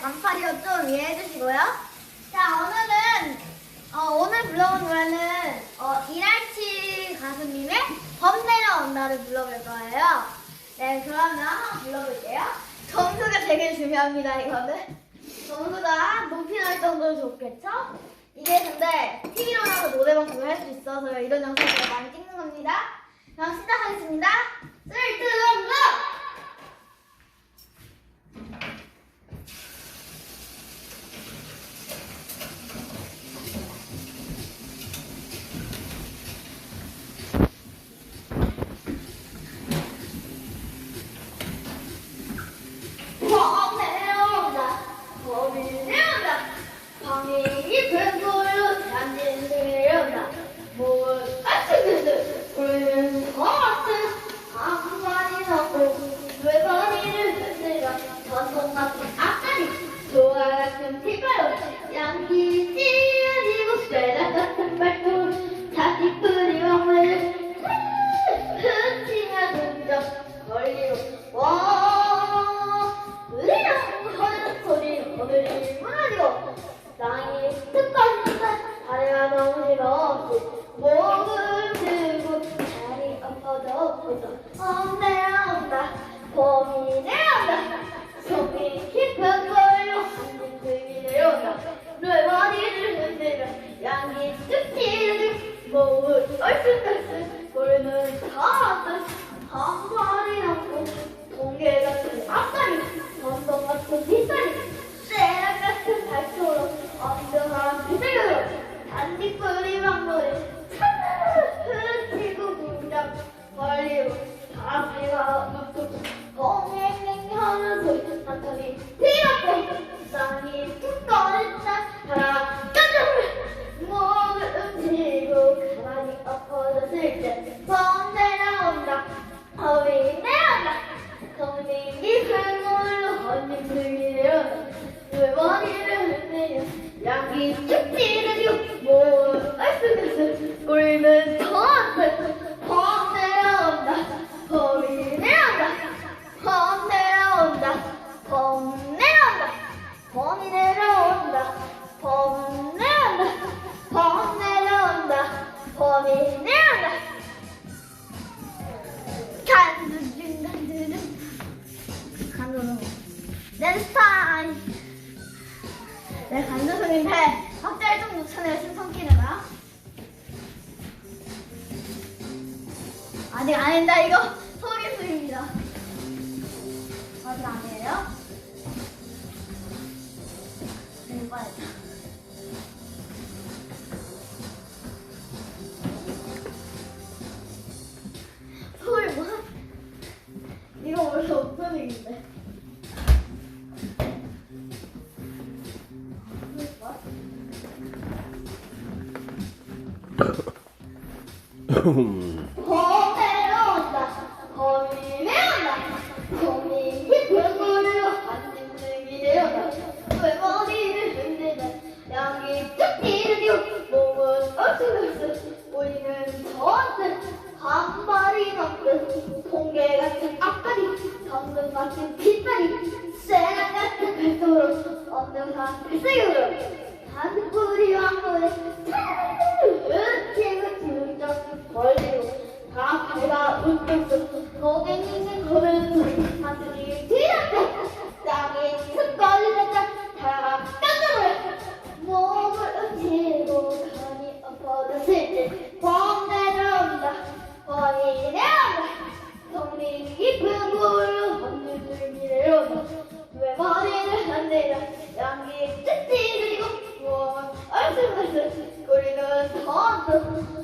반팔이어 좀 이해해 주시고요. 자, 오늘은, 어, 오늘 불러온 노래는, 어, 이날치 가수님의 범 내려 온다를 불러볼 거예요. 네, 그러면 한번 불러볼게요. 점수가 되게 중요합니다, 이거는. 점수가 높이 날 정도로 좋겠죠? 이게 근데 TV로라도 노래방송을 할수 있어서 이런 영상을 많이 찍는 겁니다. 그럼 시작하겠습니다. 3, 2, 1, 벌리고 다리가 눕고 엉행행하는 소리 한 턴이 뒤덮고 땅이 툭 꺼냈다 하나 깜짝 목을 움직이고 가만히 엎어졌을 때범 내려온다 허리 내려온다 손이 깊은 물로 헌님 들이 내려온다 내 스타일 내 간두sun인데 박자를 좀 놓쳐내요 심성기는아 아직 아닌다 이거 소리수입니다 아직 아니에요? 이거 봐야겠 원래 어떤 얘기인데? 범 내려온다 범이 내려온다 범이 깊은 물로 한짐 들기 내려온다 왜 머리를 흔들다 양이 쭉 찌르고 몸은 얼큰얼큰 우리는 저한테 한 마리 넘는 통계 같은 앞다리 당근 같은 뒷다리 쇠랑 같은 발톱으로 언능한 글쎄으로 한 뿌리 왕물에 으치고 지문적 벌리고 다 배가 웃고 고객님은 걸은 하늘이 머리를 흔들려. 양기 찢찢이고 몸은 얼큰얼큰 우리는 더한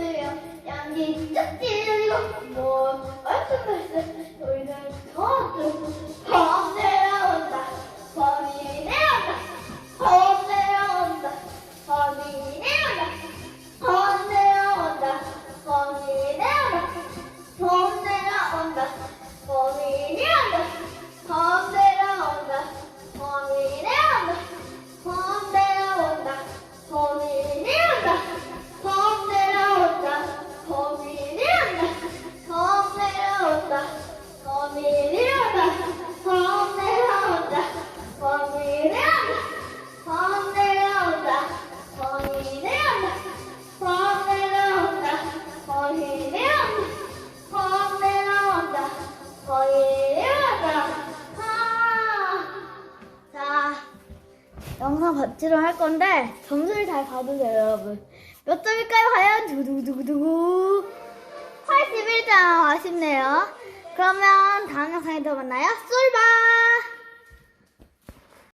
duruyor. Yani geçtik diye. Bu açılmıştı. O yüzden ne oldu? 받지로 할 건데 점수를 잘 받으세요 여러분. 몇 점일까요 과연? 두두두두두. 81점 아쉽네요. 그러면 다음 영상에 또 만나요. 쏠바